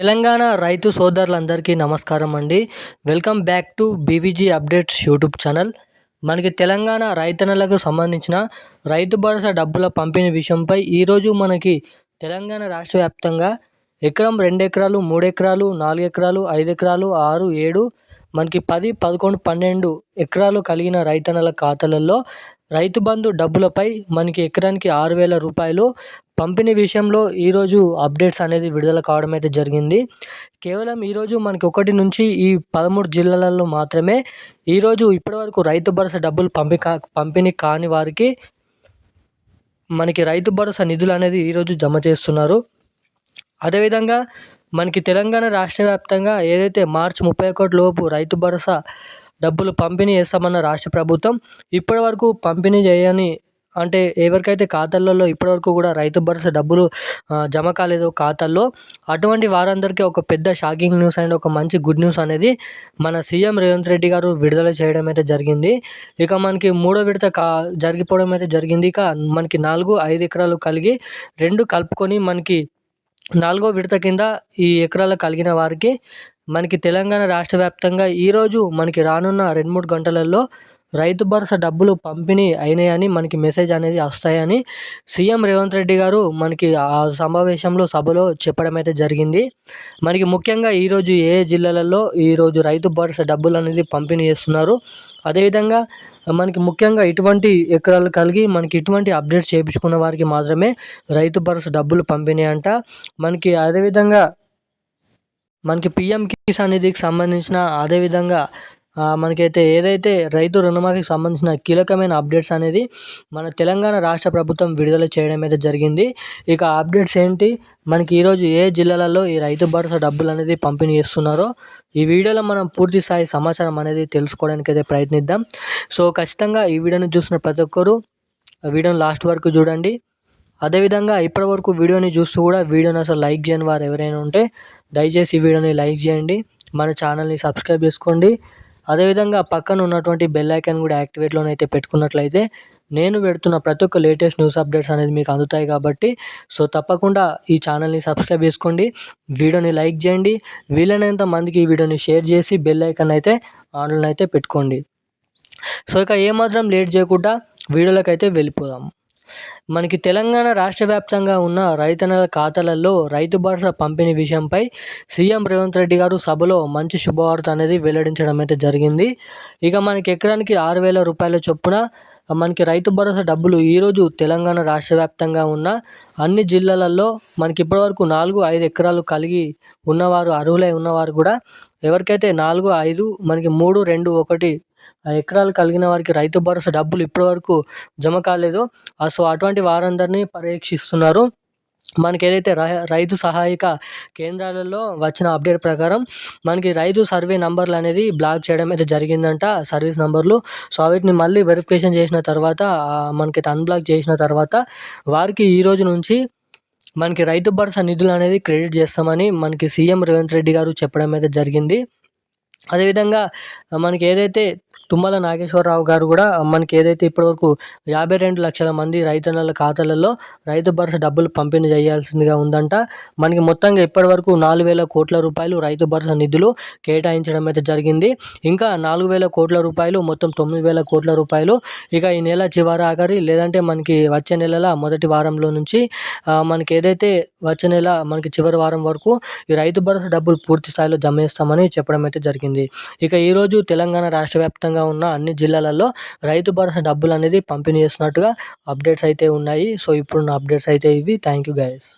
తెలంగాణ రైతు సోదరులందరికీ నమస్కారం అండి. Welcome back to BVG updates YouTube channel. మనకి తెలంగాణ రైతన్నలకు సంబంధించిన రైతు భరోసా డబ్బుల పంపిణీ విషయంపై ఈరోజు మనకి తెలంగాణ రాష్ట్ర వ్యాప్తంగా ఎకరం రెండు ఎకరాలు మూడు ఎకరాలు నాలుగు ఎకరాలు ఐదు ఎకరాలు ఆరు ఏడు మనకి పది పదకొండు పన్నెండు ఎకరాలు కలిగిన రైతన్నల ఖాతాలలో రైతు బంధు డబ్బులపై మనకి ఎకరానికి ఆరు వేల రూపాయలు పంపిణీ విషయంలో ఈరోజు అప్డేట్స్ అనేది విడుదల కావడం అయితే జరిగింది. కేవలం ఈరోజు మనకి ఒకటి నుంచి ఈ పదమూడు జిల్లాలలో మాత్రమే ఈరోజు ఇప్పటివరకు రైతు భరోసా డబ్బులు పంపి పంపిణీ కాని వారికి మనకి రైతు భరోసా నిధులు అనేది ఈరోజు జమ చేస్తున్నారు. అదేవిధంగా మనకి తెలంగాణ రాష్ట్ర వ్యాప్తంగా ఏదైతే మార్చి ముప్పై ఒకటి లోపు రైతు భరోసా డబ్బులు పంపిణీ చేస్తామన్న రాష్ట్ర ప్రభుత్వం ఇప్పటివరకు పంపిణీ చేయని అంటే ఎవరికైతే ఖాతాలలో ఇప్పటివరకు కూడా రైతు భరోసా డబ్బులు జమ కాలేదు ఖాతాల్లో అటువంటి వారందరికీ ఒక పెద్ద షాకింగ్ న్యూస్ అండ్ ఒక మంచి గుడ్ న్యూస్ అనేది మన సీఎం రేవంత్ రెడ్డి గారు విడుదల చేయడం అయితే జరిగింది. ఇక మనకి మూడో విడత కా జరిగిపోవడం అయితే జరిగింది. ఇక మనకి నాలుగు ఐదు ఎకరాలు కలిగి రెండు కలుపుకొని మనకి నాలుగో విడత కింద ఈ ఎకరాలు కలిగిన వారికి మనకి తెలంగాణ రాష్ట్ర వ్యాప్తంగా ఈరోజు మనకి రానున్న రెండు మూడు గంటలలో రైతు భరోసా డబ్బులు పంపిణీ అయినాయని మనకి మెసేజ్ అనేది వస్తాయని సీఎం రేవంత్ రెడ్డి గారు మనకి ఆ సమావేశంలో సభలో చెప్పడం అయితే జరిగింది. మనకి ముఖ్యంగా ఈరోజు ఏ జిల్లాలలో ఈరోజు రైతు భరోసా డబ్బులు అనేది పంపిణీ చేస్తున్నారు. అదేవిధంగా మనకి ముఖ్యంగా ఇటువంటి ఎకరాలు కలిగి మనకి ఇటువంటి అప్డేట్స్ చేయించుకున్న వారికి మాత్రమే రైతు భరోసా డబ్బులు పంపిణీ అంట. మనకి అదేవిధంగా మనకి పిఎం కిసాన్ నిధికి సంబంధించిన అదేవిధంగా మనకైతే ఏదైతే రైతు రుణమాఫీకి సంబంధించిన కీలకమైన అప్డేట్స్ అనేది మన తెలంగాణ రాష్ట్ర ప్రభుత్వం విడుదల చేయడం అయితే జరిగింది. ఇక అప్డేట్స్ ఏంటి? మనకి ఈరోజు ఏ జిల్లాలలో ఈ రైతు భరోసా డబ్బులు అనేది పంపిణీ చేస్తున్నారో ఈ వీడియోలో మనం పూర్తి స్థాయి సమాచారం అనేది తెలుసుకోవడానికి అయితే ప్రయత్నిద్దాం. సో ఖచ్చితంగా ఈ వీడియోని చూసిన ప్రతి ఒక్కరూ వీడియోని లాస్ట్ వరకు చూడండి. అదేవిధంగా ఇప్పటివరకు వీడియోని చూస్తూ కూడా వీడియోని అసలు లైక్ చేయని వారు ఎవరైనా ఉంటే దయచేసి ఈ వీడియోని లైక్ చేయండి. మన ఛానల్ని సబ్స్క్రైబ్ చేసుకోండి. అదేవిధంగా పక్కన ఉన్నటువంటి బెల్ ఐకాన్ కూడా యాక్టివేట్లోనైతే పెట్టుకున్నట్లయితే నేను పెడుతున్న ప్రతి ఒక్క లేటెస్ట్ న్యూస్ అప్డేట్స్ అనేది మీకు అందుతాయి కాబట్టి సో తప్పకుండా ఈ ఛానల్ని సబ్స్క్రైబ్ చేసుకోండి వీడియోని లైక్ చేయండి వీలైనంత మందికి ఈ వీడియోని షేర్ చేసి బెల్ ఐకాన్ అయితే ఆన్లైన్ అయితే పెట్టుకోండి. సో ఇక ఏమాత్రం లేట్ చేయకుండా వీడియోలోకి అయితే వెళ్ళిపోదాం. మనకి తెలంగాణ రాష్ట్ర వ్యాప్తంగా ఉన్న రైతన్నల ఖాతాలలో రైతు భరోసా పంపిణీ విషయంపై సీఎం రేవంత్ రెడ్డి గారు సభలో మంచి శుభవార్త అనేది వెల్లడించడం అయితే జరిగింది. ఇక మనకి ఎకరానికి ఆరు వేల రూపాయల చొప్పున మనకి రైతు భరోసా డబ్బులు ఈరోజు తెలంగాణ రాష్ట్ర వ్యాప్తంగా ఉన్న అన్ని జిల్లాలలో మనకి ఇప్పటివరకు నాలుగు ఐదు ఎకరాలు కలిగి ఉన్నవారు అర్హులై ఉన్నవారు కూడా ఎవరికైతే నాలుగు ఐదు మనకి మూడు రెండు ఒకటి ఎకరాలు కలిగిన వారికి రైతు భరోసా డబ్బులు ఇప్పటివరకు జమ కాలేదు. సో అటువంటి వారందరినీ పరీక్షిస్తున్నారు. మనకి ఏదైతే రైతు సహాయక కేంద్రాలలో వచ్చిన అప్డేట్ ప్రకారం మనకి రైతు సర్వే నంబర్లు అనేది బ్లాక్ చేయడం అయితే జరిగిందంట సర్వీస్ నంబర్లు. సో వీటిని మళ్ళీ వెరిఫికేషన్ చేసిన తర్వాత మనకి అన్బ్లాక్ చేసిన తర్వాత వారికి ఈ రోజు నుంచి మనకి రైతు భరోసా నిధులు అనేది క్రెడిట్ చేస్తామని మనకి సీఎం రేవంత్ రెడ్డి గారు చెప్పడం అయితే జరిగింది. అదేవిధంగా మనకి ఏదైతే తుమ్మల నాగేశ్వరరావు గారు కూడా మనకి ఏదైతే ఇప్పటివరకు యాభై రెండు లక్షల మంది రైతన్నల ఖాతాలలో రైతు భరోసా డబ్బులు పంపిణీ చేయాల్సిందిగా ఉందంట. మనకి మొత్తంగా ఇప్పటివరకు నాలుగు వేల కోట్ల రూపాయలు రైతు భరోసా నిధులు కేటాయించడం అయితే జరిగింది. ఇంకా నాలుగు వేల కోట్ల రూపాయలు మొత్తం తొమ్మిది వేల కోట్ల రూపాయలు ఇక ఈ నెల చివరి ఆఖరి లేదంటే మనకి వచ్చే నెలల మొదటి వారంలో నుంచి మనకి ఏదైతే వచ్చే నెల మనకి చివరి వారం వరకు ఈ రైతు భరోసా డబ్బులు పూర్తి స్థాయిలో జమ చేస్తామని చెప్పడం అయితే జరిగింది. ఇక ఈరోజు తెలంగాణ రాష్ట్ర వ్యాప్తంగా ఉన్న అన్ని జిల్లాలలో రైతు భరోసా డబ్బులు అనేది పంపిణీ చేస్తున్నట్టుగా అప్డేట్స్ అయితే ఉన్నాయి. సో ఇప్పుడున్న అప్డేట్స్ అయితే ఇవి. Thank you guys